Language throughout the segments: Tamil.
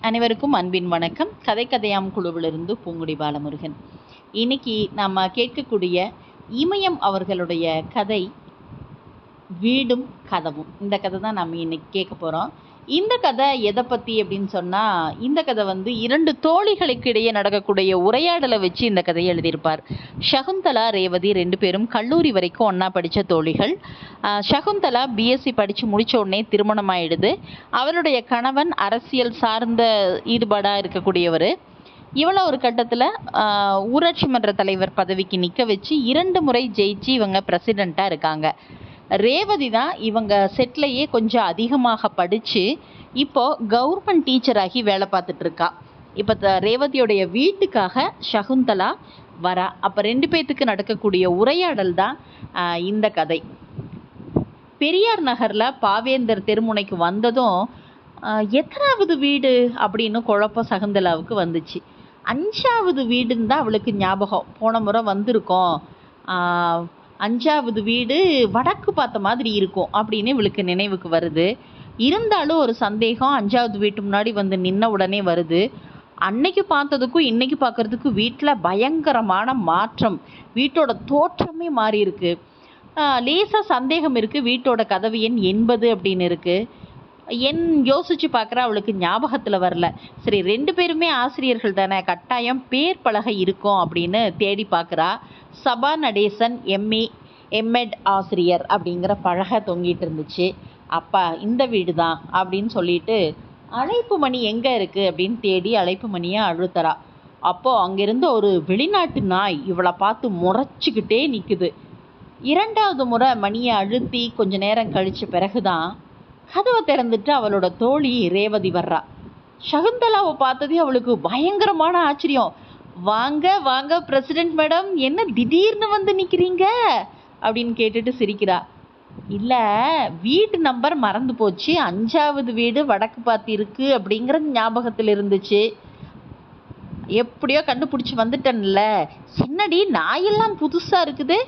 அனைவருக்கும் அன்பின் வணக்கம். கதை கதையாம் குழுவிலிருந்து பூங்குடி பாலமுருகன். இன்னைக்கு நாம் கேட்கக்கூடிய இமயம் அவர்களுடைய கதை வீடும் கதவும். இந்த கதை தான் நம்ம இன்னைக்கு கேட்க போகிறோம் இந்த கதை எதை பற்றி அப்படின்னு சொன்னால் இந்த கதை வந்து இரண்டு தோழிகளுக்கு இடையே நடக்கக்கூடிய உரையாடலை வச்சு இந்த கதையை எழுதியிருப்பார். சகுந்தலா ரேவதி ரெண்டு பேரும் கல்லூரி வரைக்கும் ஒன்றா படித்த தோழிகள். ஷகுந்தலா சகுந்தலா பிஎஸ்சி படித்து முடித்த உடனே திருமணம் ஆயிடுது அவருடைய கணவன் அரசியல் சார்ந்த ஈடுபாடாக இருக்கக்கூடியவர். இவ்வளோ ஒரு கட்டத்தில் ஊராட்சி மன்ற தலைவர் பதவிக்கு நிற்க வச்சு இரண்டு முறை ஜெயிச்சு இவங்க பிரசிடெண்ட்டாக இருக்காங்க. ரேவதி தான் இவங்க செட்லையே கொஞ்சம் அதிகமாக படித்து இப்போது கவர்மெண்ட் டீச்சராகி வேலை பார்த்துட்ருக்கா இப்போ த- ரேவதியோடைய வீட்டுக்காக சகுந்தலா வரா. அப்போ ரெண்டு பேர்த்துக்கு நடக்கக்கூடிய உரையாடல் தான் இந்த கதை. பெரியார் நகரில் பாவேந்தர் தெருமுனைக்கு வந்ததும் எத்தனாவது வீடு அப்படின்னு குழப்பம் சகுந்தலாவுக்கு வந்துச்சு. அஞ்சாவது வீடுன்னு தான் அவளுக்கு ஞாபகம். போன முறை வந்திருக்கோம். அஞ்சாவது வீடு வடக்கு பார்த்த மாதிரி இருக்கும் அப்படின்னு இவளுக்கு நினைவுக்கு வருது. இருந்தாலும் ஒரு சந்தேகம் அஞ்சாவது வீட்டு முன்னாடி வந்து நின்ன உடனே வருது. அன்னைக்கு பார்த்ததுக்கும் இன்னைக்கு பார்க்குறதுக்கும் வீட்டில் பயங்கரமான மாற்றம் வீட்டோட தோற்றமே மாறி இருக்கு லேசாக சந்தேகம் இருக்குது வீட்டோட கதவு எண் எண்பது அப்படின்னு இருக்குது என் யோசிச்சு பார்க்குற அவளுக்கு ஞாபகத்தில் வரல. சரி ரெண்டு பேருமே ஆசிரியர்கள் தானே கட்டாயம் பேர் பலகை இருக்கும் அப்படின்னு தேடி பார்க்குறா சபா நடேசன் எம்ஏ எம்எட் ஆசிரியர் அப்படிங்கிற பழகை தொங்கிட்டு இருந்துச்சு. அப்பா இந்த வீடு தான் அப்படின்னு சொல்லிட்டு அழைப்பு மணி எங்கே இருக்குது அப்படின்னு தேடி அழைப்பு மணியை அழுத்தரா அப்போது அங்கேருந்து ஒரு வெளிநாட்டு நாய் இவளை பார்த்து முறைச்சிக்கிட்டே நிற்குது இரண்டாவது முறை மணியை அழுத்தி கொஞ்ச நேரம் கழித்த பிறகுதான் கதவை திறந்துட்டு அவளோட தோழி ரேவதி வர்றா. சகுந்தலாவை பார்த்ததே அவளுக்கு பயங்கரமான ஆச்சரியம். வாங்க வாங்க பிரசிடென்ட் மேடம் என்ன திடீர்னு வந்து நிற்கிறீங்க அப்படின்னு கேட்டுட்டு சிரிக்கிறா. இல்லை வீட்டு நம்பர் மறந்து போச்சு. அஞ்சாவது வீடு வடக்கு பார்த்து இருக்கு அப்படிங்கிற ஞாபகத்தில் இருந்துச்சு. எப்படியோ கண்டுபிடிச்சி வந்துட்டேன்ல. என்னடி நாயெல்லாம் புதுசாக இருக்குது?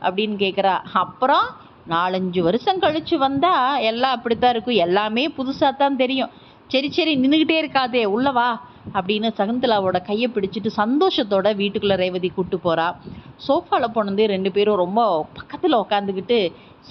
அப்படின்னு கேட்குறா அப்புறம் நாலஞ்சு வருஷம் கழித்து வந்தால் எல்லாம் அப்படித்தான் இருக்கும். எல்லாமே புதுசாக தான் தெரியும். சரி சரி நின்றுக்கிட்டே இருக்காதே உள்ள வா அப்படின்னு சகுந்தலாவோட கையை பிடிச்சிட்டு சந்தோஷத்தோட வீட்டுக்குள்ளே ரேவதி கூட்டு போகிறாள் சோஃபாவில் போனது ரெண்டு பேரும் ரொம்ப பக்கத்தில் உக்காந்துக்கிட்டு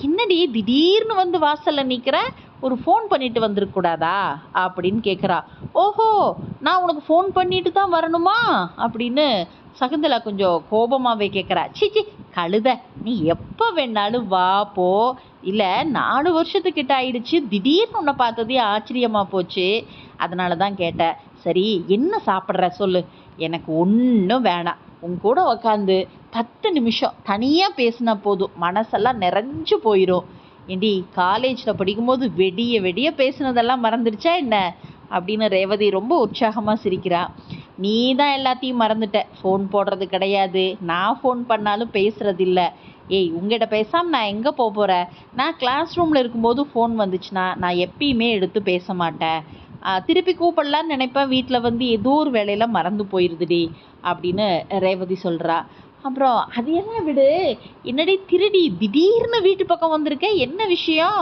என்னடி திடீர்னு வந்து வாசலில் நிற்கிற ஒரு ஃபோன் பண்ணிட்டு வந்திருக்க கூடாதா? அப்படின்னு கேட்குறா ஓஹோ நான் உனக்கு ஃபோன் பண்ணிட்டு தான் வரணுமா? அப்படின்னு சகுந்தலா கொஞ்சம் கோபமாகவே கேட்குறா சீச்சி கழுத நீ எப்போ வேணாலும் வா போ. இல்லை நாலு வருஷத்துக்கிட்ட ஆயிடுச்சு. திடீர்னு உன்னை பார்த்ததே ஆச்சரியமாக போச்சு. அதனால தான் கேட்டேன் சரி என்ன சாப்பிட்ற சொல்லு. எனக்கு ஒன்றும் வேணாம். உன் கூட உக்காந்து பத்து நிமிஷம் தனியாக பேசினா போதும். மனசெல்லாம் நிறைஞ்சு போயிடும் ஏண்டி காலேஜில் படிக்கும்போது வெடிய வெடிய பேசுனதெல்லாம் மறந்துடுச்சா என்ன? அப்படின்னு ரேவதி ரொம்ப உற்சாகமாக சிரிக்கிறா. நீ தான் எல்லாத்தையும் மறந்துட்ட. ஃபோன் போடுறது கிடையாது. நான் ஃபோன் பண்ணாலும் பேசுகிறதில்ல ஏய் உங்ககிட்ட பேசாமல் நான் எங்கே போக போகிறேன் நான் கிளாஸ் ரூமில் இருக்கும்போது ஃபோன் வந்துச்சுன்னா நான் எப்பயுமே எடுத்து பேச மாட்டேன். திருப்பி கூப்பிடலான்னு நினைப்பேன். வீட்டில் வந்து ஏதோ ஒரு வேலையில் மறந்து போயிருதுடி அப்படின்னு ரேவதி சொல்கிறா அப்புறம் அதையெல்லாம் விடு. என்னடி திருடி திடீர்னு வீட்டு பக்கம் வந்திருக்க? என்ன விஷயம்?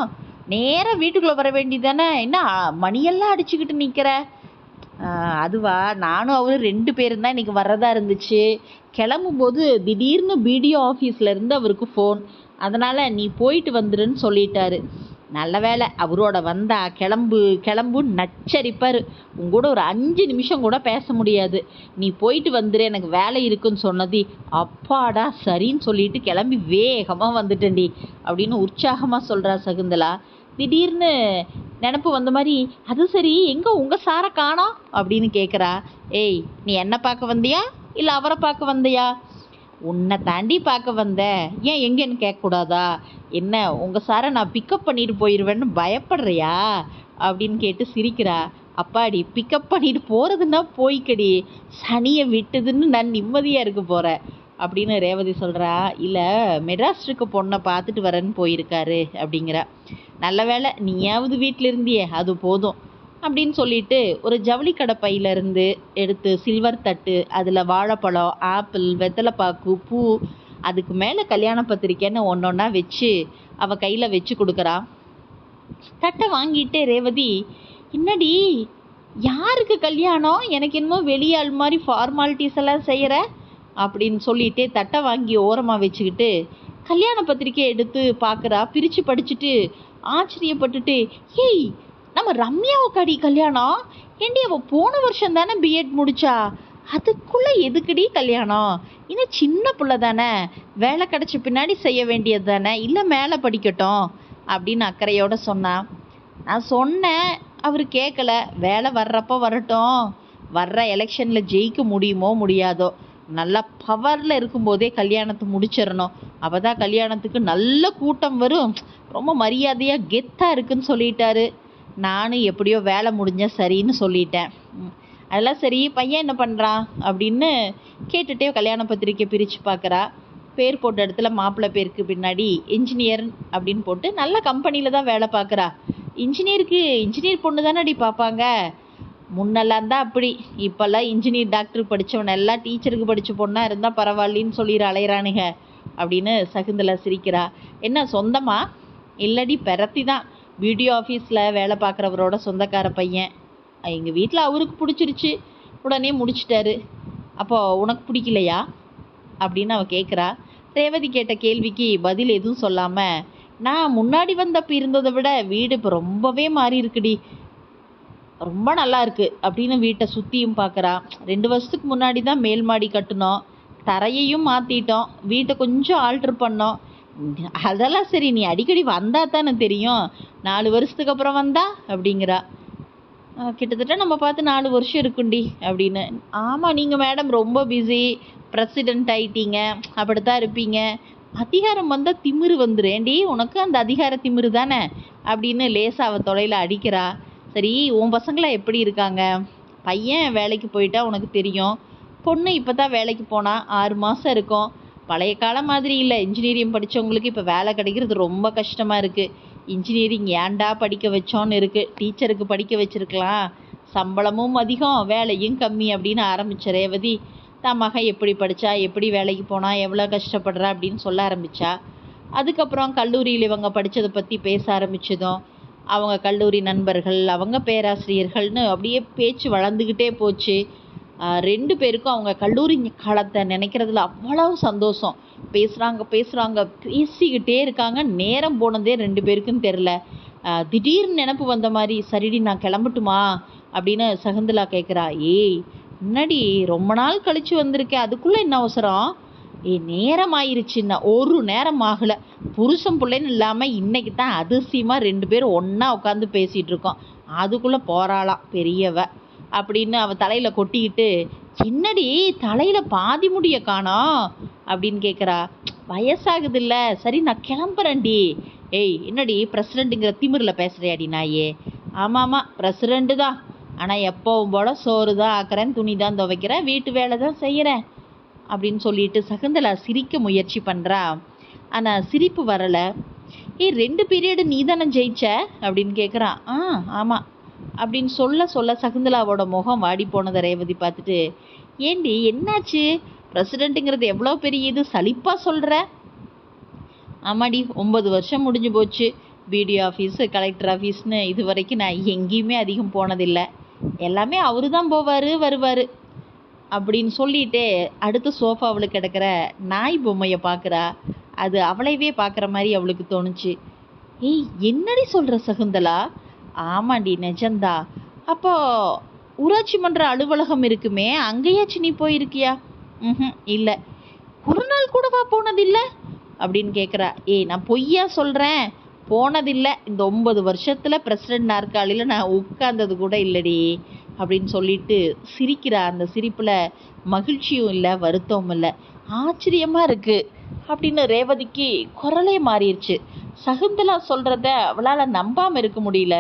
நேராக வீட்டுக்குள்ளே வர வேண்டியதானே என்ன மணியெல்லாம் அடிச்சுக்கிட்டு நிற்கிற அதுவா? நானும் அவரும் ரெண்டு பேரும் தான் இன்னைக்கு வர்றதா இருந்துச்சு. கிளம்பும்போது திடீர்னு பிடிஓ ஆஃபீஸ்லேருந்து அவருக்கு ஃபோன் அதனால் நீ போயிட்டு வந்துடுன்னு சொல்லிட்டாரு. நல்ல வேளை அவரோட வந்தா கிளம்பு கிளம்பு நச்சரிப்பார். உன் கூட ஒரு அஞ்சு நிமிஷம் கூட பேச முடியாது. நீ போயிட்டு வந்துடு எனக்கு வேலை இருக்குன்னு சொன்னதி. அப்பாடா சரின்னு சொல்லிட்டு கிளம்பி வேகமாக வந்துட்டேன்டி அப்படின்னு உற்சாகமாக சொல்கிறா சகுந்தலா. திடீர்னு நினப்பு வந்த மாதிரி அது சரி எங்கே உங்கள் சாரை காணோம் அப்படின்னு கேட்குறா ஏய் நீ என்ன பார்க்க வந்தியா? இல்லை அவரை பார்க்க வந்தியா? உன்னை தாண்டி பார்க்க வந்தேன். ஏன் எங்கேன்னு கேட்கக்கூடாதா? என்ன உங்கள் சாரை நான் பிக்கப் பண்ணிட்டு போயிடுவேன்னு பயப்படுறியா? அப்படின்னு கேட்டு சிரிக்கிறா. அப்பாடி பிக்கப் பண்ணிட்டு போகிறதுன்னா போய்க்கடி. சனியை விட்டுதுன்னு நான் நிம்மதியாக இருக்க போகிறேன் அப்படின்னு ரேவதி சொல்கிறா இல்லை மெட்ராஸ் இருக்க பொண்ணை பார்த்துட்டு வரேன்னு போயிருக்காரு அப்படிங்கிறா. நல்ல வேளை நீயாவது வீட்டில் இருந்தியே அது போதும் அப்படின்னு சொல்லிட்டு ஒரு ஜவுளி கடை இருந்து எடுத்து சில்வர் தட்டு அதில் வாழைப்பழம் ஆப்பிள் வெத்தலைப்பாக்கு பூ அதுக்கு மேலே கல்யாண பத்திரிக்கைன்னு ஒன்றொன்னா வச்சு அவள் கையில் வச்சு கொடுக்குறா. தட்டை வாங்கிட்டு ரேவதி என்னடி யாருக்கு கல்யாணம்? எனக்கு என்னமோ வெளியாள் மாதிரி ஃபார்மாலிட்டிஸ் எல்லாம் செய்கிற அப்படின்னு சொல்லிட்டு தட்டை வாங்கி ஓரமாக வச்சுக்கிட்டு கல்யாண பத்திரிக்கை எடுத்து பார்க்குறா. பிரித்து படிச்சுட்டு ஆச்சரியப்பட்டுட்டு ஏய் நம்ம ரம்யாவுக்கு அடி கல்யாணம். ஏண்டி அவள் போன வருஷம் தானே பிஎட் முடிச்சா? அதுக்குள்ளே எதுக்குடி கல்யாணம்? இன்னும் சின்ன பிள்ளை தானே. வேலை கிடச்ச பின்னாடி செய்ய வேண்டியது தானே. இல்லை மேலே படிக்கட்டும் அப்படின்னு அக்கறையோடு சொன்னான் நான் சொன்னேன் அவர் கேட்கல வேலை வர்றப்போ வரட்டும். வர்ற எலெக்ஷனில் ஜெயிக்க முடியுமோ முடியாதோ. நல்லா பவரில் இருக்கும்போதே கல்யாணத்தை முடிச்சிடணும். அப்போ தான் கல்யாணத்துக்கு நல்ல கூட்டம் வரும். ரொம்ப மரியாதையாக கெத்தாக இருக்குன்னு சொல்லிட்டாரு. நானும் எப்படியோ வேலை முடிஞ்சால் சரின்னு சொல்லிட்டேன். அதெல்லாம் சரி பையன் என்ன பண்ணுறான் அப்படின்னு கேட்டுட்டே கல்யாண பத்திரிக்கை பிரித்து பார்க்குறா. பேர் போட்ட இடத்துல மாப்பிள்ளை பேருக்கு பின்னாடி இன்ஜினியர் அப்படின்னு போட்டு நல்ல கம்பெனியில் தான் வேலை பார்க்குறா. இன்ஜினியருக்கு இன்ஜினியர் பொண்ணு தானடி பார்ப்பாங்க. முன்னெல்லாம் தான் அப்படி. இப்போல்லாம் இன்ஜினியர் டாக்டர் படித்தவன் எல்லாம் டீச்சருக்கு படித்த பொண்ணாக இருந்தால் பரவாயில்லைன்னு சொல்லிடு அலையிறானுங்க அப்படின்னு சகுந்தலா சிரிக்கிறா. என்ன சொந்தமா? இல்லடி பெரத்தி தான். வீடியோ ஆஃபீஸில் வேலை பார்க்குறவரோட சொந்தக்கார பையன். எங்கள் வீட்டில் அவருக்கு பிடிச்சிருச்சு. உடனே முடிச்சிட்டாரு. அப்போ உனக்கு பிடிக்கலையா? அப்படின்னு அவ கேட்குறா ரேவதி கேட்ட கேள்விக்கு பதில் எதுவும் சொல்லாமல் நான் முன்னாடி வந்தப்போ இருந்ததை விட வீடு இப்போ ரொம்பவே மாறி இருக்குடி ரொம்ப நல்லா இருக்குது அப்படின்னு வீட்டை சுற்றியும் பார்க்குறா ரெண்டு வருஷத்துக்கு முன்னாடி தான் மேல் மாடி கட்டினோம். தரையையும் மாற்றிட்டோம் வீட்டை கொஞ்சம் ஆல்ட்ரு பண்ணோம். அதெல்லாம் சரி நீ அடிக்கடி வந்தா தானே தெரியும். நாலு வருஷத்துக்கு அப்புறம் வந்தா? அப்படிங்கிறா. கிட்டத்தட்ட நம்ம பார்த்து நாலு வருஷம் இருக்குண்டி அப்படின்னு. ஆமாம் நீங்கள் மேடம் ரொம்ப பிஸி பிரசிடென்ட் ஆயிட்டீங்க அப்படித்தான் இருப்பீங்க. அதிகாரம் வந்தால் திமிரு வந்துருேண்டி உனக்கு அந்த அதிகார திமிரு தானே? அப்படின்னு லேசாக அவ தொலையில் அடிக்கிறா. சரி உன் பசங்களாம் எப்படி இருக்காங்க? பையன் வேலைக்கு போயிட்டா உனக்கு தெரியும். பொண்ணு இப்போ தான் வேலைக்கு போனால் ஆறு மாதம் இருக்கும். பழைய காலம் மாதிரி இல்லை. இன்ஜினியரிங் படித்தவங்களுக்கு இப்போ வேலை கிடைக்கிறது ரொம்ப கஷ்டமாக இருக்குது இன்ஜினியரிங் ஏன்டா படிக்க வச்சோன்னு இருக்குது டீச்சருக்கு படிக்க வச்சிருக்கலாம். சம்பளமும் அதிகம் வேலையும் கம்மி அப்படின்னு ஆரம்பித்த ரேவதி தான் மகன் எப்படி படித்தா எப்படி வேலைக்கு போனால் எவ்வளோ கஷ்டப்படுறா? அப்படின்னு சொல்ல ஆரம்பித்தா அதுக்கப்புறம் கல்லூரியில் இவங்க படித்ததை பற்றி பேச ஆரம்பித்ததும் அவங்க கல்லூரி நண்பர்கள் அவங்க பேராசிரியர்கள்னு அப்படியே பேச்சு வளர்ந்துக்கிட்டே போச்சு. ரெண்டு பேருக்கும் அவங்க கல்லூரி காலத்தை நினைக்கிறதுல அவ்வளவு சந்தோஷம். பேசுகிறாங்க பேசுகிறாங்க பேசிக்கிட்டே இருக்காங்க. நேரம் போனதே ரெண்டு பேருக்கும் தெரில திடீர்னு நினப்பு வந்த மாதிரி சரிடி நான் கிளம்பட்டுமா? அப்படின்னு சகுந்தலா கேட்குறா ஏய் முன்னாடி ரொம்ப நாள் கழித்து வந்திருக்கேன் அதுக்குள்ளே என்ன அவசரம்? ஏ நேரம் ஆயிருச்சுன்னா ஒரு நேரம் ஆகலை புருஷன் பிள்ளைன்னு இல்லாமல் இன்னைக்கு தான் அதிசயமாக ரெண்டு பேரும் ஒன்றா உட்காந்து பேசிகிட்டு இருக்கோம் அதுக்குள்ளே போகிறாளாம் பெரியவ. அப்படின்னு அவள் தலையில் கொட்டிக்கிட்டு என்னடி தலையில் பாதி முடிய காணோம் அப்படின்னு கேட்குறா வயசாகுதுல்ல. சரி நான் கிளம்புறேன்டி. ஏய் என்னடி பிரசிடண்ட்டுங்கிற திமிரில் பேசுறியாடி நாயே? ஆமாம் ஆமாம் பிரசிடெண்ட்டு தான். ஆனால் எப்போவும் போல் சோறு தான் ஆக்குறேன் துணி தான் துவைக்கிறேன் வீட்டு வேலை தான் செய்கிறேன் அப்படின்னு சொல்லிட்டு சகுந்தலா சிரிக்க முயற்சி பண்ணுறா ஆனால் சிரிப்பு வரலை. ஏய் ரெண்டு பீரியடு நீ தானே ஜெயிச்ச? அப்படின்னு கேட்குறான் ஆ ஆமாம் அப்படின்னு சொல்ல சொல்ல சகுந்தலாவோட முகம் வாடி போனதை ரேவதி பார்த்துட்டு ஏண்டி என்னாச்சு? பிரசிடெண்ட்டுங்கிறது எவ்வளோ பெரிய இது? சலிப்பாக சொல்கிற ஆமாடி ஒம்பது வருஷம் முடிஞ்சு போச்சு. பிடிஓ ஆஃபீஸு கலெக்டர் ஆஃபீஸ்னு இது வரைக்கும் நான் எங்கேயுமே அதிகம் போனதில்லை. எல்லாமே அவரு தான் போவார் வருவார். அப்படின்னு சொல்லிட்டு அடுத்த சோஃபாவில் கிடக்கிற நாய் பொம்மையை பார்க்குறா. அது அவளையவே பார்க்குற மாதிரி அவளுக்கு தோணுச்சு. ஏய் என்னடி சொல்கிற சகுந்தலா? ஆமாண்டி நிஜந்தா அப்போ ஊராட்சி மன்ற அலுவலகம் இருக்குமே அங்கேயாச்சும் நீ போயிருக்கியா? ம் இல்லை. ஒரு நாள் கூடவா போனதில்லை? அப்படின்னு கேட்குறா ஏய் நான் பொய்யா சொல்கிறேன் போனதில்லை. இந்த ஒன்பது வருஷத்தில் பிரசிடென்ட் நாற்காலியில் நான் உட்கார்ந்தது கூட இல்லடி. அப்படின்னு சொல்லிட்டு சிரிக்கிறா அந்த சிரிப்பில் மகிழ்ச்சியும் இல்லை வருத்தமும் இல்லை. ஆச்சரியமாக இருக்குது அப்படின்னு ரேவதிக்கு குரலே மாறிடுச்சு. சகுந்தலா சொல்கிறத அவளால் நம்பாமல் இருக்க முடியல.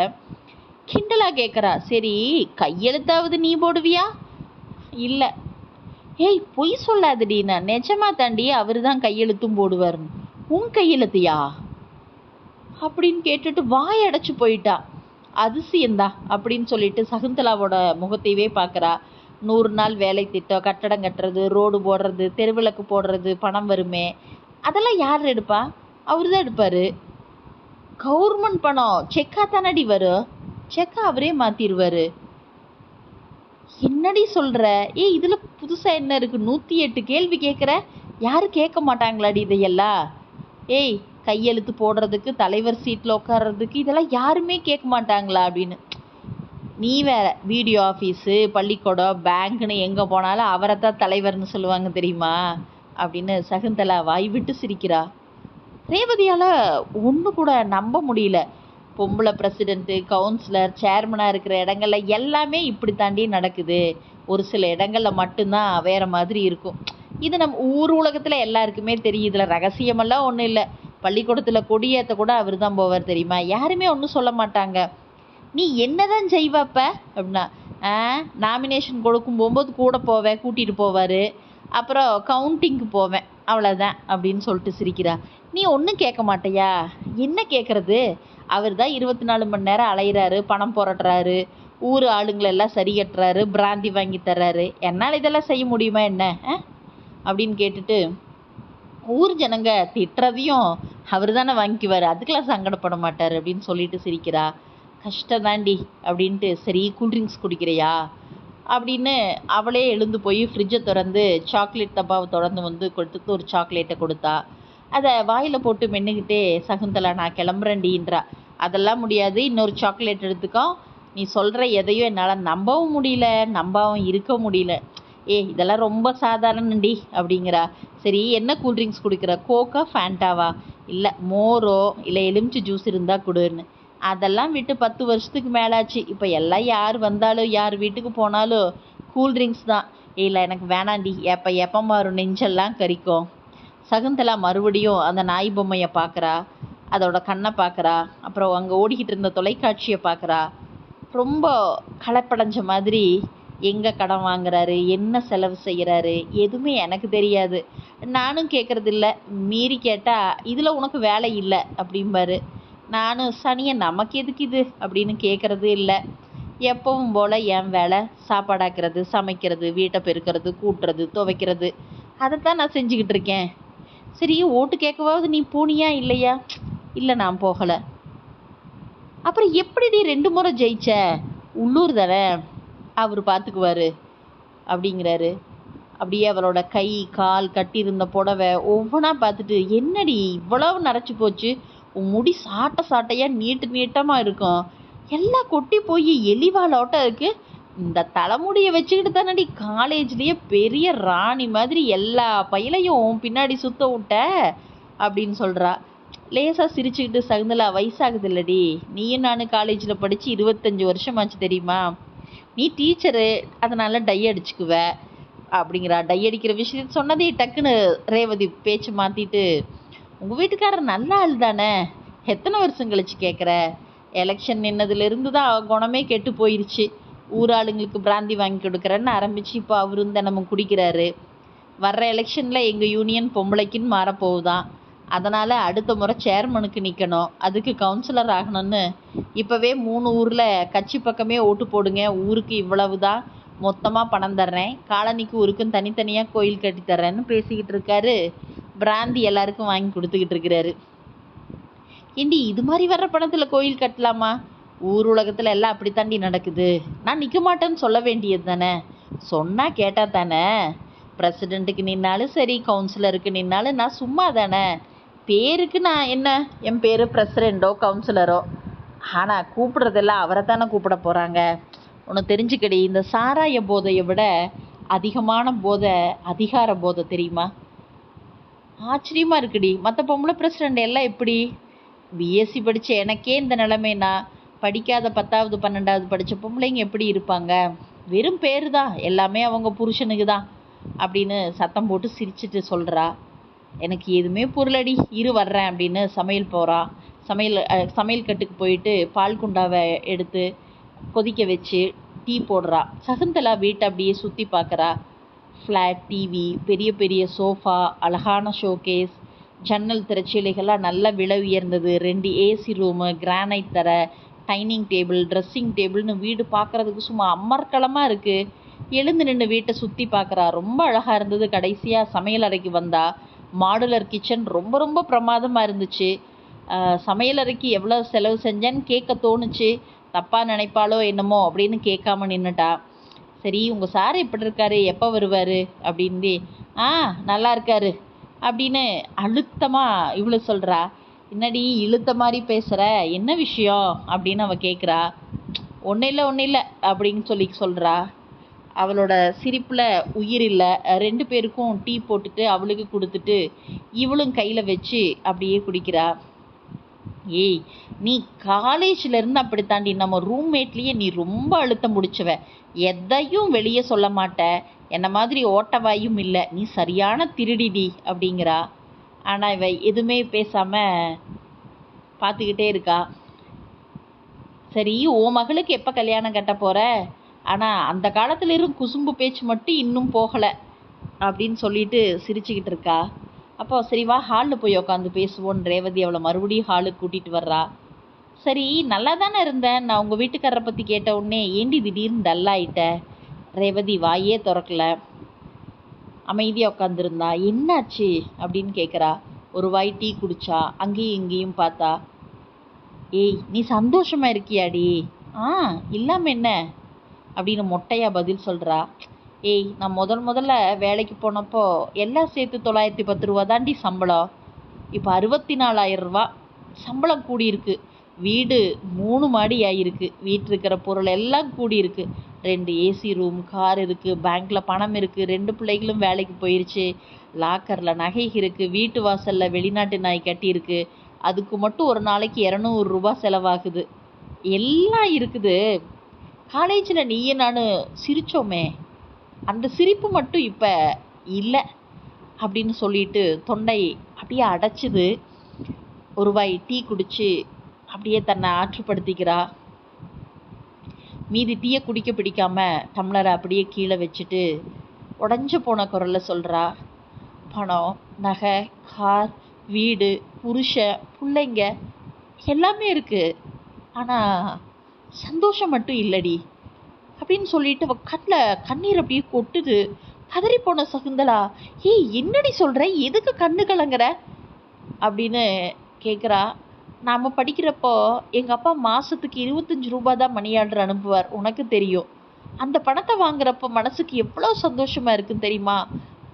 கிண்டலா கேட்குறா சரி கையெழுத்தாவது நீ போடுவியா? இல்லை. ஏய் பொய் சொல்லாதடி நான் நிஜமா தாண்டி அவர் தான் கையெழுத்தும் போடுவார் உன் கையெழுத்தியா? அப்படின்னு கேட்டுட்டு வாய் அடைச்சு போயிட்டா. அதிசயந்தா அப்படின்னு சொல்லிட்டு சகுந்தலாவோட முகத்தையவே பார்க்குறா. நூறு நாள் வேலை திட்டம் கட்டடம் கட்டுறது ரோடு போடுறது தெருவிளக்கு போடுறது பணம் வருமே. அதெல்லாம் யார் எடுப்பா? அவர் தான் எடுப்பார். கவர்மெண்ட் பணம் செக்கா தானடி வரும் செக்கா அவரே மாற்றிடுவார் என்னடி சொல்கிற ஏய் இதில் புதுசாக என்ன இருக்குது நூற்றி எட்டு கேள்வி கேட்குற யாரும் கேட்க மாட்டாங்களாடி இதையெல்லாம்? ஏய் கையெழுத்து போடுறதுக்கு தலைவர் சீட்டில் உட்கார்றதுக்கு இதெல்லாம் யாருமே கேட்க மாட்டாங்களா அப்படின்னு. நீ வேற வீடியோ ஆஃபீஸு பள்ளிக்கூடம் பேங்க்னு எங்கே போனாலும் அவரை தான் தலைவர்னு சொல்லுவாங்க தெரியுமா? அப்படின்னு சகுந்தலா வாய் விட்டு சிரிக்கிறா. ரேவதியால் ஒன்று கூட நம்ப முடியல. பொம்பளை பிரசிடெண்ட்டு கவுன்சிலர் சேர்மனாக இருக்கிற இடங்கள்ல எல்லாமே இப்படி தாண்டி நடக்குது. ஒரு சில இடங்களில் மட்டும்தான் வேறு மாதிரி இருக்கும். இது நம்ம ஊர் உலகத்தில் எல்லாருக்குமே தெரியுதுல ரகசியமெல்லாம் ஒன்றும் இல்லை. பள்ளிக்கூடத்தில் கொடியேற்ற கூட அவர் தான் போவார் தெரியுமா? யாருமே ஒன்றும் சொல்ல மாட்டாங்க. நீ என்ன தான் செய்வப்ப அப்படின்னா ஆ நாமினேஷன் கொடுக்கும் போகும்போது கூட போவேன் கூட்டிகிட்டு போவார். அப்புறம் கவுண்டிங்க்கு போவேன் அவ்வளோதான் அப்படின்னு சொல்லிட்டு சிரிக்கிறா. நீ ஒன்றும் கேட்க மாட்டையா? என்ன கேட்குறது? அவர் தான் இருபத்தி நாலு மணி நேரம் அலையிறாரு பணம் புரட்டுறாரு ஊர் ஆளுங்களெல்லாம் சரி கட்டுறாரு பிராந்தி வாங்கி தர்றாரு. என்னால் இதெல்லாம் செய்ய முடியுமா என்ன? ஆ? அப்படின்னு கேட்டுட்டு ஊர் ஜனங்க திட்டுறதையும் அவர் தானே வாங்கிக்குவார். அதுக்கெல்லாம் சங்கடப்பட மாட்டார் அப்படின்னு சொல்லிட்டு சிரிக்கிறா. கஷ்டம் தாண்டி அப்படின்ட்டு சரி கூல்ட்ரிங்க்ஸ் குடிக்கிறியா? அப்படின்னு அவளே எழுந்து போய் ஃப்ரிட்ஜை திறந்து சாக்லேட் டப்பாவை திறந்து வந்து கொடுத்து ஒரு சாக்லேட்டை கொடுத்தா. அதை வாயில் போட்டு மென்னுக்கிட்டே சகுந்தலா நான் கிளம்புறேன்டின்றா. அதெல்லாம் முடியாது. இன்னொரு சாக்லேட் எடுத்துக்கோ. நீ சொல்கிற எதையும் என்னால் நம்பவும் முடியல. நம்பாவும் இருக்க முடியல. ஏ இதெல்லாம் ரொம்ப சாதாரணண்டி அப்படிங்கிறா. சரி என்ன கூல்ட்ரிங்க்ஸ் குடிக்கிற? கோக்கா ஃபேண்டாவா இல்லை மோரோ இல்லை எலுமிச்சை ஜூஸ் இருந்தால் கொடுன்னு. அதெல்லாம் விட்டு பத்து வருஷத்துக்கு மேலாச்சு. இப்போ எல்லாம் யார் வந்தாலும் யார் வீட்டுக்கு போனாலும் கூல்ட்ரிங்க்ஸ் தான். இல்லை எனக்கு வேணாண்டி எப்போ எப்போ மாறும்? நெஞ்செல்லாம் கறிக்கும் சகுந்தலா மறுபடியும் அந்த நாய் பொம்மையை பார்க்குறா அதோட கண்ணை பார்க்குறா அப்புறம் அங்கே ஓடிக்கிட்டு இருந்த தொலைக்காட்சியை பார்க்குறா ரொம்ப களைப்படைஞ்ச மாதிரி எங்கே கடன் வாங்குறாரு? என்ன செலவு செய்கிறாரு எதுவுமே எனக்கு தெரியாது. நானும் கேட்குறதில்ல மீறி கேட்டால் இதில் உனக்கு வேலை இல்லை அப்படிம்பாரு. நானும் சனியை நமக்கு எதுக்கு இது? அப்படின்னு கேட்குறது இல்லை. எப்பவும் போல் என் வேலை சாப்பாடாக்குறது சமைக்கிறது வீட்டை பெருக்கிறது கூட்டுறது துவைக்கிறது. அதைத்தான் நான் செஞ்சுக்கிட்டு இருக்கேன். சரி ஓட்டு கேட்கவாவது நீ போனியா இல்லையா? இல்லை நான் போகலை. அப்புறம் எப்படிடி ரெண்டு முறை ஜெயிச்ச? உள்ளூர் தானே. அவர் பார்த்துக்குவாரு அப்படிங்கிறாரு. அப்படியே அவளோட கை கால் கட்டியிருந்த புடவை ஒவ்வொன்றா பார்த்துட்டு என்னடி இவ்வளவு நரைச்சி போச்சு? உன் முடி சாட்டை சாட்டையாக நீட்டு நீட்டமாக இருக்கும். எல்லாம் கொட்டி போய் எலிவாலோட்ட இருக்கு. இந்த தலைமுடியை வச்சுக்கிட்டு தானடி காலேஜ்லேயே பெரிய ராணி மாதிரி எல்லா பையலையும் உன் பின்னாடி சுத்த விட்ட? அப்படின்னு சொல்கிறா லேசாக சிரிச்சுக்கிட்டு சகுந்தலா வயசாகுது இல்லடி. நீயும் நானும் காலேஜில் படித்து இருபத்தஞ்சி வருஷமாச்சு தெரியுமா? நீ டீச்சரு அதனால் டை அடிச்சுக்குவ அப்படிங்கிறா. டை அடிக்கிற விஷயத்தை சொன்னதே டக்குன்னு ரேவதி பேச்சு மாற்றிட்டு உங்கள் வீட்டுக்காரர் நல்ல ஆள் தானே? எத்தனை வருஷம் கழிச்சு கேட்குற எலெக்ஷன் நின்னதுலேருந்து தான் அவ குணமே கெட்டு போயிடுச்சு ஊர் ஆளுங்களுக்கு பிராந்தி வாங்கி கொடுக்குறேன்னு ஆரம்பிச்சு இப்போ அவரும் தினமும் குடிக்கிறாரு. வர்ற எலெக்ஷனில் எங்கள் யூனியன் பொம்பளைக்குன்னு மாறப்போகுதான். அதனால் அடுத்த முறை சேர்மனுக்கு நிற்கணும் அதுக்கு கவுன்சிலர் ஆகணும்னு இப்போவே மூணு ஊரில் கட்சி பக்கமே ஓட்டு போடுங்க. ஊருக்கு இவ்வளவு தான் மொத்தமாக பணம் தர்றேன். காலனிக்கு ஊருக்கும் தனித்தனியாக கோயில் கட்டி தர்றேன்னு பேசிக்கிட்டு இருக்காரு. பிராந்தி எல்லாருக்கும் வாங்கி கொடுத்துக்கிட்டு இருக்கிறாரு. ஏண்டி இது மாதிரி வர்ற பணத்தில் கோயில் கட்டலாமா? ஊர் உலகத்தில் எல்லாம் அப்படி தாண்டி நடக்குது. நான் நிற்க மாட்டேன்னு சொல்ல வேண்டியது தானே? சொன்னால் கேட்டால் தானே? பிரசிடெண்ட்டுக்கு நின்னாலும் சரி கவுன்சிலருக்கு நின்னாலும் நான் சும்மா தானே பேருக்கு நான் என்ன? என் பேர் பிரசிடெண்ட்டோ கவுன்சிலரோ. ஆனால் கூப்பிட்றதெல்லாம் அவரை தானே கூப்பிட போகிறாங்க ஒன்று தெரிஞ்சுக்கடி இந்த சாராய போதையை விட அதிகமான போதை அதிகார போதை தெரியுமா? ஆச்சரியமாக இருக்குடி. மற்ற பொம்பளை பிரசிடெண்ட் எல்லாம் எப்படி? பிஎஸ்சி படித்த எனக்கே இந்த நிலைமைனா படிக்காத பத்தாவது பன்னெண்டாவது படித்த பொம்பளைங்க எப்படி இருப்பாங்க? வெறும் பேர் தான். எல்லாமே அவங்க புருஷனுக்கு தான். அப்படின்னு சத்தம் போட்டு சிரிச்சிட்டு சொல்கிறா எனக்கு எதுவுமே புரியலடி இரு வர்றேன் அப்படின்னு சமையல் போகிறா சமையல் சமையல் கட்டுக்கு போயிட்டு பால் குண்டாவை எடுத்து கொதிக்க வச்சு டீ போடுறா. சகுந்தலா வீட்டை அப்படியே சுற்றி பார்க்குறா. ஃப்ளாட் டிவி பெரிய பெரிய சோஃபா அழகான ஷோகேஸ் ஜன்னல் திரைச்சீலைகள்லாம் நல்லா விலை உயர்ந்தது. ரெண்டு ஏசி ரூமு கிரானைட் தர டைனிங் டேபிள் ட்ரெஸ்ஸிங் டேபிள்னு வீடு பார்க்குறதுக்கு சும்மா அமர்க்களமாக இருக்குது எழுந்து நின்று வீட்டை சுற்றி பார்க்குறா. ரொம்ப அழகாக இருந்தது. கடைசியாக சமையல் அறைக்கு வந்தா மாடுலர் கிச்சன் ரொம்ப ரொம்ப பிரமாதமாக இருந்துச்சு. சமையலறைக்கு எவ்வளோ செலவு செஞ்சேன்னு கேட்க தோணுச்சு. தப்பாக நினைப்பாளோ என்னமோ அப்படின்னு கேட்காம நின்றுட்டா சரி உங்கள் சார் எப்படி இருக்காரு? எப்போ வருவார்? அப்படின்ட்டு ஆ நல்லா இருக்காரு அப்படின்னு அழுத்தமாக இவ்வளோ சொல்கிறா என்னடி இழுத்த மாதிரி பேசுகிற என்ன விஷயம்? அப்படின்னு அவள் கேட்குறா ஒன்றும் இல்லை ஒன்றும் இல்லை அப்படின்னு சொல்லி சொல்கிறா அவளோட சிரிப்பில் உயிர் இல்லை. ரெண்டு பேருக்கும் டீ போட்டுட்டு அவளுக்கு கொடுத்துட்டு இவளும் கையில் வச்சு அப்படியே குடிக்கிறா. ஏய் நீ காலேஜ்லேருந்து அப்படி தாண்டி நம்ம ரூம்மேட்லேயே நீ ரொம்ப அழுத்தம் முடிச்சவ எதையும் வெளியே சொல்ல மாட்ட. என்ன மாதிரி ஓட்டவாயும் இல்லை. நீ சரியான திருடிடி அப்படிங்கிறா. ஆனால் இவ எதுவுமே பேசாமல் பார்த்துக்கிட்டே இருக்கா. சரி உன் மகளுக்கு எப்போ கல்யாணம் கட்ட போகிற ஆனால் அந்த காலத்தில் இருக்கும் குசும்பு பேச்சு மட்டும் இன்னும் போகலை அப்படின்னு சொல்லிட்டு சிரிச்சுக்கிட்டு இருக்கா. அப்போ சரி வா ஹாலில் போய் உட்காந்து பேசுவோன்னு ரேவதி அவளை மறுபடியும் ஹாலுக்கு கூட்டிகிட்டு வர்றா. சரி நல்லா தானே இருந்தேன். நான் உங்கள் வீட்டுக்காரரை பற்றி கேட்ட உடனே ஏண்டி திடீர்னு டல்லாயிட்ட ரேவதி வாயே திறக்கல. அமைதியாக உட்காந்துருந்தா என்னாச்சு? அப்படின்னு கேட்குறா ஒரு வாய் டீ குடிச்சா அங்கேயும் இங்கேயும் பார்த்தா ஏய் நீ சந்தோஷமாக இருக்கியாடி? ஆ இல்லாமல் என்ன? அப்படின்னு மொட்டையாக பதில் சொல்கிறா ஏய் நான் முதல் முதல்ல வேலைக்கு போனப்போ எல்லாம் சேர்த்து தொள்ளாயிரத்தி பத்து ரூபா தாண்டி சம்பளம். இப்போ அறுபத்தி நாலாயிரம் ரூபா சம்பளம் கூடியிருக்கு. வீடு மூணு மாடி ஆகிருக்கு வீட்டில் இருக்கிற பொருள் எல்லாம் கூடியிருக்கு. ரெண்டு ஏசி ரூம் கார் இருக்குது பேங்க்கில் பணம் இருக்குது ரெண்டு பிள்ளைகளும் வேலைக்கு போயிருச்சு. லாக்கரில் நகை இருக்குது வீட்டு வாசலில் வெளிநாட்டு நாய் கட்டியிருக்கு. அதுக்கு மட்டும் ஒரு நாளைக்கு இரநூறுபா செலவாகுது. எல்லாம் இருக்குது. காலேஜில் நீயும் நான் சிரித்தோமே அந்த சிரிப்பு மட்டும் இப்போ இல்லை. அப்படின்னு சொல்லிட்டு தொண்டை அப்படியே அடைச்சிது. ஒரு வாய் டீ குடிச்சு அப்படியே தன்னை ஆற்றுப்படுத்திக்கிறா. மீதி டீயை குடிக்க பிடிக்காம டம்ளரை அப்படியே கீழே வச்சுட்டு உடஞ்சு போன குரல்ல சொல்கிறா பணம் நகை கார் வீடு புருஷன் பிள்ளைங்க எல்லாமே இருக்குது ஆனால் சந்தோஷம் மட்டும் இல்லடி. அப்படின்னு சொல்லிட்டு அவ கண்ணில் கண்ணீர் அப்படியே கொட்டுது. கதறி போன சகுந்தலா ஏய் என்னடி சொல்கிற எதுக்கு கண்ணு கலங்குற? அப்படின்னு கேட்குறா நாம் படிக்கிறப்போ எங்கள் அப்பா மாதத்துக்கு இருபத்தஞ்சி ரூபா தான் மணி ஆர்டர் அனுப்புவார் உனக்கு தெரியும். அந்த பணத்தை வாங்குறப்போ மனசுக்கு எவ்வளோ சந்தோஷமாக இருக்குன்னு தெரியுமா?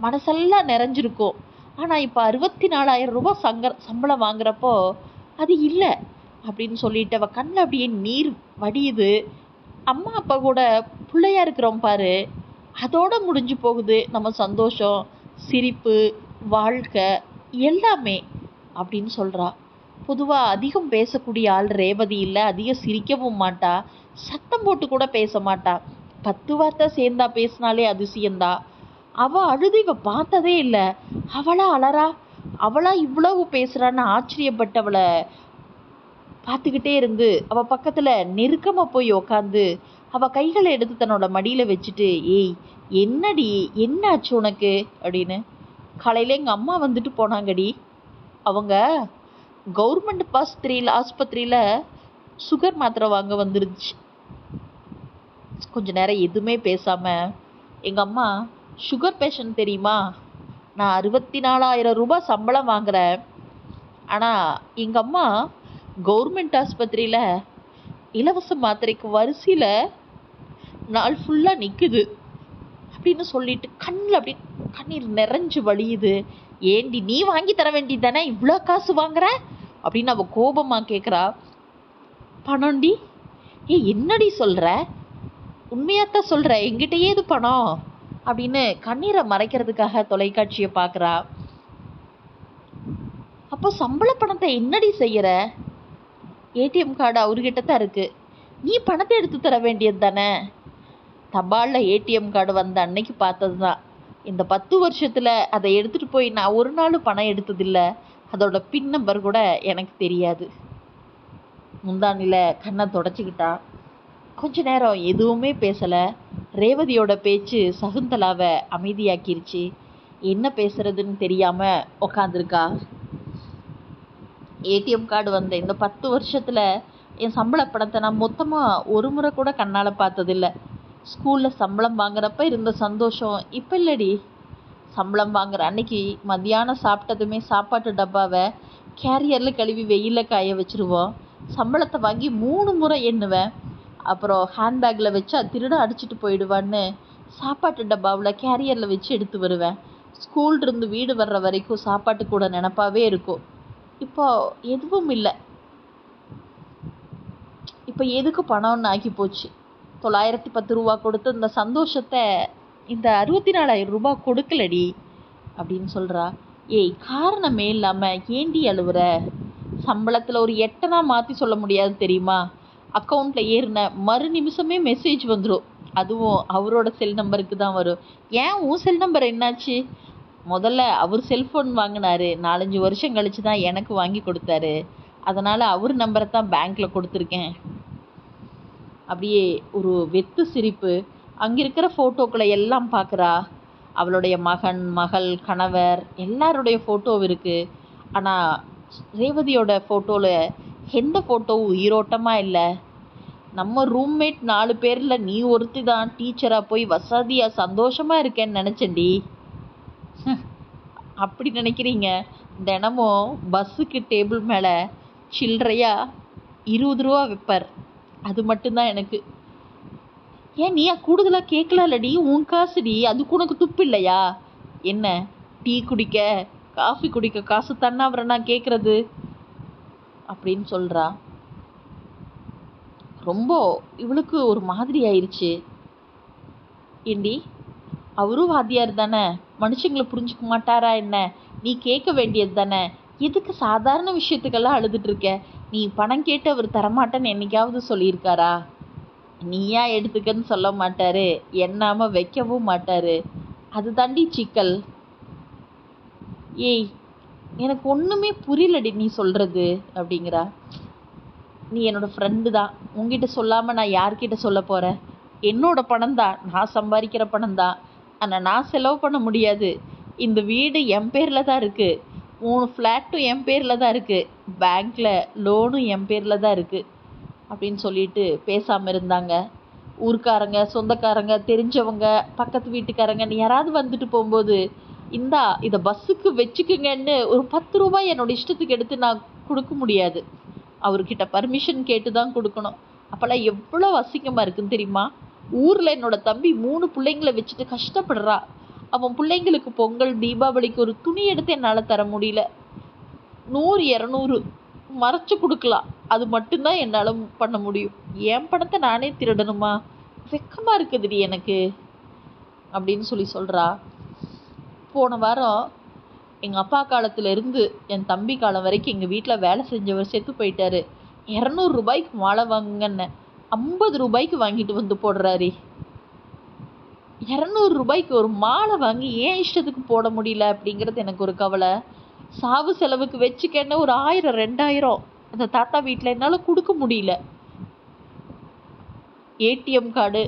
மனசெல்லாம் நிறைஞ்சிருக்கும். ஆனால் இப்போ அறுபத்தி நாலாயிரம் ரூபாய் சங்க சம்பளம் வாங்குறப்போ அது இல்லை. அப்படின்னு சொல்லிட்டு அவள் கண்ணில் அப்படியே நீர் வடியுது. அம்மா அப்பா கூட பிள்ளையா இருக்கிறோம் பாரு. அதோட முடிஞ்சு போகுது. நம்ம சந்தோஷம் சிரிப்பு வாழ்க்கை எல்லாமே அப்படின்னு சொல்கிறா பொதுவாக அதிகம் பேசக்கூடிய ஆள் ரேவதி இல்லை. அதிகம் சிரிக்கவும் மாட்டா. சத்தம் போட்டு கூட பேச மாட்டா. பத்து வார்த்தை சேர்ந்தா பேசினாலே அதிசயந்தா அவள் அழுது இவ பார்த்ததே இல்லை. அவளா அலறா. அவளா இவ்வளவு பேசுகிறான்னு ஆச்சரியப்பட்டவளை. பார்த்துக்கிட்டே இருந்து அவ பக்கத்துல நெருக்கமா போய் உக்காந்து அவ கைகளை எடுத்து தன்னோட மடியில வச்சுட்டு ஏய் என்னடி? என்னாச்சு உனக்கு? அப்படின்னு. காலையில எங்க அம்மா வந்துட்டு போனாங்கடி. அவங்க கவர்மெண்ட் ஆஸ்பத்திரியில் ஆஸ்பத்திரியில் சுகர் மாத்திரை வாங்க வந்துருச்சு கொஞ்ச நேரம் எதுவுமே பேசாமல் எங்கள் அம்மா சுகர் பேஷண்ட் தெரியுமா? நான் அறுபத்தி நாலாயிரம் ரூபாய் சம்பளம் வாங்குறேன். ஆனால் எங்கள் அம்மா கவர்மெண்ட் ஆஸ்பத்திரியில் இலவச மாத்திரைக்கு வரிசையில் நாள் ஃபுல்லாக நிற்குது அப்படின்னு சொல்லிட்டு கண்ணில் அப்படி கண்ணீர் நிறைஞ்சு வழியுது. ஏண்டி நீ வாங்கி தர வேண்டியது தானே இவ்வளோ காசு வாங்குற? அப்படின்னு அவள் கோபமாக கேட்குறா பணம்டி? ஏ என்னடி சொல்கிற உண்மையாத்தான் சொல்கிற எங்கிட்டயே இது பணம். அப்படின்னு கண்ணீரை மறைக்கிறதுக்காக தொலைக்காட்சியை பார்க்குறா அப்போ சம்பள பணத்தை என்னடி செய்கிற ஏடிஎம் கார்டு அவர்கிட்ட தான் இருக்குது நீ பணத்தை எடுத்து தர வேண்டியது தானே? தபாலில் ஏடிஎம் கார்டு வந்த அன்னைக்கு பார்த்தது தான் இந்த பத்து வருஷத்தில் அதை எடுத்துகிட்டு போய் நான் ஒரு நாள் பணம் எடுத்ததில்ல. அதோட பின் நம்பர் கூட எனக்கு தெரியாது. முந்தானில கண்ணை தொடச்சிக்கிட்டா. கொஞ்ச நேரம் எதுவுமே பேசலை. ரேவதியோட பேச்சு சகுந்தலாவை அமைதியாக்கிருச்சு. என்ன பேசுறதுன்னு தெரியாமல் உக்காந்துருக்கா. ஏடிஎம் கார்டு வந்த இந்த பத்து வருஷத்தில் என் சம்பள பணத்தை நான் மொத்தமாக ஒரு முறை கூட கண்ணால் பார்த்ததில்ல. ஸ்கூலில் சம்பளம் வாங்குறப்ப இருந்த சந்தோஷம். இப்போ இல்லடி. சம்பளம் வாங்குற அன்னைக்கு மத்தியானம் சாப்பிட்டதுமே சாப்பாட்டு டப்பாவை கேரியரில் கழுவி வெயிலில் காய வச்சுருவோம். சம்பளத்தை வாங்கி மூணு முறை எண்ணுவேன். அப்புறம் ஹேண்ட்பேக்கில் வச்சு திருட அடிச்சிட்டு போயிடுவான்னு சாப்பாட்டு டப்பாவில் கேரியரில் வச்சு எடுத்து வருவேன். ஸ்கூல்ருந்து வீடு வர்ற வரைக்கும் சாப்பாட்டு கூட நினப்பாவே இருக்கும். இப்போ எதுவும் இல்லை. இப்போ எதுக்கு பணம்னு ஆக்கி போச்சு? தொள்ளாயிரத்தி பத்து ரூபா கொடுத்து இந்த சந்தோஷத்தை இந்த அறுபத்தி நாலாயிரம் ரூபாய் கொடுக்கலடி அப்படின்னு சொல்கிறா ஏய் காரணமே இல்லாமல் ஏண்டி அழுவுற? சம்பளத்தில் ஒரு எட்டனா மாற்றி சொல்ல முடியாது தெரியுமா? அக்கௌண்ட்டில் ஏறின மறு நிமிஷமே மெசேஜ் வந்துடும் அதுவும் அவரோட செல் நம்பருக்கு தான் வரும். ஏன் உன் செல் நம்பர் என்னாச்சு? முதல்ல அவர் செல்ஃபோன் வாங்கினாரு. நாலஞ்சு வருஷம் கழிச்சு தான் எனக்கு வாங்கி கொடுத்தாரு. அதனால் அவர் நம்பரை தான் பேங்க்கில் கொடுத்துருக்கேன். அப்படியே ஒரு வெத்து சிரிப்பு. அங்கே இருக்கிற ஃபோட்டோக்களை எல்லாம் பார்க்குறா. அவளுடைய மகன் மகள் கணவர் எல்லாருடைய ஃபோட்டோ இருக்குது ஆனால் ரேவதியோட ஃபோட்டோவில் எந்த ஃபோட்டோவும் உயிரோட்டமாக இல்லை. நம்ம ரூம்மேட் நாலு பேரில் நீ ஒருத்தி தான் டீச்சராக போய் வசதியாக சந்தோஷமாக இருக்கேன்னு நினச்சேன்டி. அப்படி நினைக்கிறீங்க? தினமும் பஸ்ஸுக்கு டேபிள் மேலே சில்லறையாக இருபது ரூபா வைப்பார். அது மட்டும்தான் எனக்கு. ஏன் நீயா கூடுதலாக கேட்கலாம்லடி? உன் காசுடி. அதுக்கு உனக்கு துப்பு இல்லையா? என்ன? டீ குடிக்க காஃபி குடிக்க காசு தன்னா நான் கேட்குறது? அப்படின்னு சொல்கிறா ரொம்ப இவளுக்கு ஒரு மாதிரி ஆயிடுச்சு ஏண்டி? அவரும் வாத்தியார் தானே? மனுஷங்களை புரிஞ்சுக்க மாட்டாரா என்ன? நீ கேட்க வேண்டியது தானே? எதுக்கு சாதாரண விஷயத்துக்கெல்லாம் அழுதுட்டு இருக்க? நீ பணம் கேட்டு அவர் தரமாட்டேன்னு என்னைக்காவது சொல்லியிருக்காரா? நீயா எடுத்துக்கன்னு சொல்ல மாட்டாரு. எண்ணாம வைக்கவும் மாட்டாரு. அது தாண்டி சிக்கல். ஏய் எனக்கு ஒன்றுமே புரியலடி நீ சொல்கிறது அப்படிங்கிறா. நீ என்னோடய ஃப்ரெண்டு தான். உங்ககிட்ட சொல்லாமல் நான் யார்கிட்ட சொல்ல போகிறேன் என்னோடய பணம் தான். நான் சம்பாதிக்கிற பணம் தான். ஆனால் நான் செலவு பண்ண முடியாது. இந்த வீடு என் பேரில் தான் இருக்குது மூணு ஃப்ளாட்டும் என் பேரில் தான் இருக்குது பேங்க்கில் லோனும் என் பேரில் தான் இருக்குது அப்படின்னு சொல்லிட்டு பேசாமல் இருந்தாங்க. ஊர்க்காரங்க சொந்தக்காரங்க தெரிஞ்சவங்க பக்கத்து வீட்டுக்காரங்கன்னு யாராவது வந்துட்டு போகும்போது இந்தா இதை பஸ்ஸுக்கு வச்சுக்குங்கன்னு ஒரு பத்து ரூபாய் என்னோட இஷ்டத்துக்கு எடுத்து நான் கொடுக்க முடியாது. அவர்கிட்ட பர்மிஷன் கேட்டு தான் கொடுக்கணும். அப்போல்லாம் எவ்வளோ அசிங்கமாக இருக்குன்னு தெரியுமா? ஊரில் என்னோட தம்பி மூணு பிள்ளைங்கள வச்சுட்டு கஷ்டப்படுறா. அவன் பிள்ளைங்களுக்கு பொங்கல் தீபாவளிக்கு ஒரு துணி எடுத்து என்னால் தர முடியல. நூறு இரநூறு மறைச்சு கொடுக்கலாம். அது மட்டும்தான் என்னால் பண்ண முடியும். என் பணத்தை நானே திருடணுமா? வெக்கமாக இருக்குதுடி எனக்கு. அப்படின்னு சொல்லி சொல்கிறா போன வாரம் எங்கள் அப்பா காலத்துல இருந்து என் தம்பி காலம் வரைக்கும் எங்கள் வீட்டில் வேலை செஞ்சவர் செத்து போயிட்டாரு. இரநூறு ரூபாய்க்கு மாலை வாங்குங்கன்னு. ஐம்பது ரூபாய்க்கு வாங்கிட்டு வந்து போடுறாரு. இரநூறு ரூபாய்க்கு ஒரு மாலை வாங்கி ஏன் இஷ்டத்துக்கு போட முடியல அப்படிங்கிறது எனக்கு ஒரு கவலை. சாவு செலவுக்கு வச்சுக்கன்னு ஒரு ஆயிரம் ரெண்டாயிரம். அந்த தாத்தா வீட்டில் என்னால் கொடுக்க முடியல. ஏடிஎம் கார்டு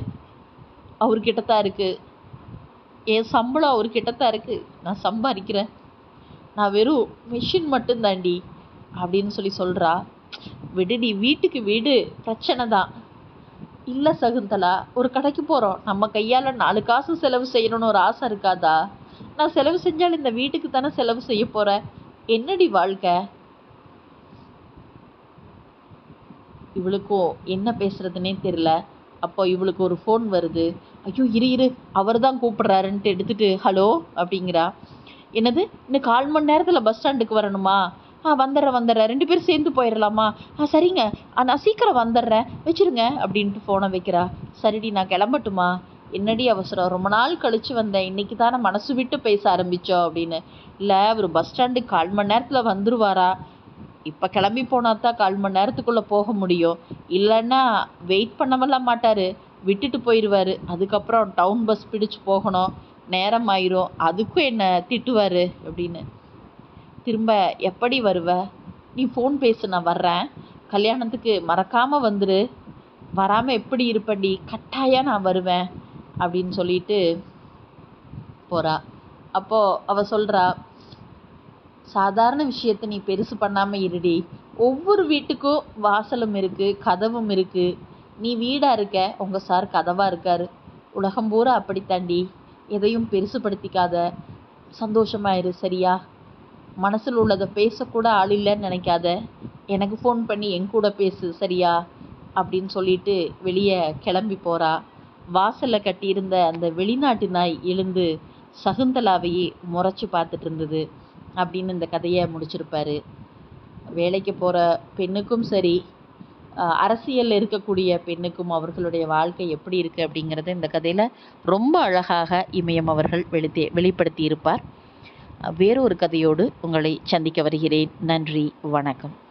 அவர்கிட்ட தான் இருக்குது என் சம்பளம் அவர்கிட்ட தான் இருக்குது நான் சம்பாதிக்கிறேன். நான் வெறும் மிஷின் மட்டும்தாண்டி அப்படின்னு சொல்லி சொல்கிறா விடுடி வீட்டுக்கு வீடு பிரச்சனை தான். இல்லை சகுந்தலா ஒரு கடைக்கு போகிறோம் நம்ம கையால் நாலு காசு செலவு செய்யணும்னு ஒரு ஆசை இருக்காதா? நான் செலவு செஞ்சால் இந்த வீட்டுக்கு தானே செலவு செய்ய போகிறேன் என்னடி வாழ்க்கை? இவளுக்கும் என்ன பேசுறதுன்னே தெரில அப்போ இவளுக்கு ஒரு ஃபோன் வருது. ஐயோ இரு இரு. அவர் தான் கூப்பிட்றாருன்ட்டு எடுத்துட்டு ஹலோ அப்படிங்கிறா. என்னது? இன்னும் கால் மணி நேரத்தில் பஸ் ஸ்டாண்டுக்கு வரணுமா? ஆ வந்துடுறேன் வந்துடுறேன். ரெண்டு பேரும் சேர்ந்து போயிடலாமா ஆ சரிங்க. ஆ நான் சீக்கிரம் வந்துடுறேன். வச்சிருங்க அப்படின்ட்டு ஃபோனை வைக்கிறா. சரிடி நான் கிளம்பட்டுமா? என்னடி அவசரம்? ரொம்ப நாள் கழிச்சு வந்தேன். இன்னைக்கு தானே மனசு விட்டு பேச ஆரம்பிச்சோம் அப்படின்னு. இல்லை அவர் பஸ் ஸ்டாண்டுக்கு கால் மணி நேரத்தில் வந்துருவாரா? இப்போ கிளம்பி போனா தான் கால் மணி நேரத்துக்குள்ளே போக முடியும். இல்லைன்னா வெயிட் பண்ணவெல்லாம் மாட்டார். விட்டுட்டு போயிடுவார் அதுக்கப்புறம் டவுன் பஸ் பிடிச்சு போகணும். நேரம் ஆயிரும். அதுக்கும் என்னை திட்டுவார் அப்படின்னு. திரும்ப எப்படி வருவ? நீ ஃபோன் பேசு நான் வர்றேன். கல்யாணத்துக்கு மறக்காமல் வந்துரு. வராமல் எப்படி இருப்படி கட்டாயம் நான் வருவேன். அப்படின்னு சொல்லிட்டு போகிறா அப்போது அவள் சொல்கிறா சாதாரண விஷயத்தை நீ பெருசு பண்ணாமல் இருடி. ஒவ்வொரு வீட்டுக்கும் வாசலும் இருக்குது கதவும் இருக்குது நீ வீடாக இருக்க உங்கள் சார் கதவாக இருக்கார். உலகம் பூரா அப்படித்தாண்டி. எதையும் பெருசுப்படுத்திக்காத சந்தோஷமாயிரு சரியா? மனசில் உள்ளதை பேசக்கூட ஆள் இல்லைன்னு நினைக்காத. எனக்கு ஃபோன் பண்ணி என் கூட பேசு சரியா? அப்படின்னு சொல்லிட்டு வெளியே கிளம்பி போகிறா வாசலில் கட்டியிருந்த அந்த வெளிநாட்டு நாய் எழுந்து சகுந்தலாவையே முறைச்சி பார்த்துட்டு இருந்தது அப்படின்னு இந்த கதையை முடிச்சிருப்பாரு. வேலைக்கு போகிற பெண்ணுக்கும் சரி அரசியலில் இருக்கக்கூடிய பெண்ணுக்கும் அவர்களுடைய வாழ்க்கை எப்படி இருக்குது அப்படிங்கிறத இந்த கதையில் ரொம்ப அழகாக இமயம் அவர்கள் வெளித்தே வெளிப்படுத்தி இருப்பார் வேறொரு கதையோடு உங்களை சந்திக்க வருகிறேன். நன்றி வணக்கம்.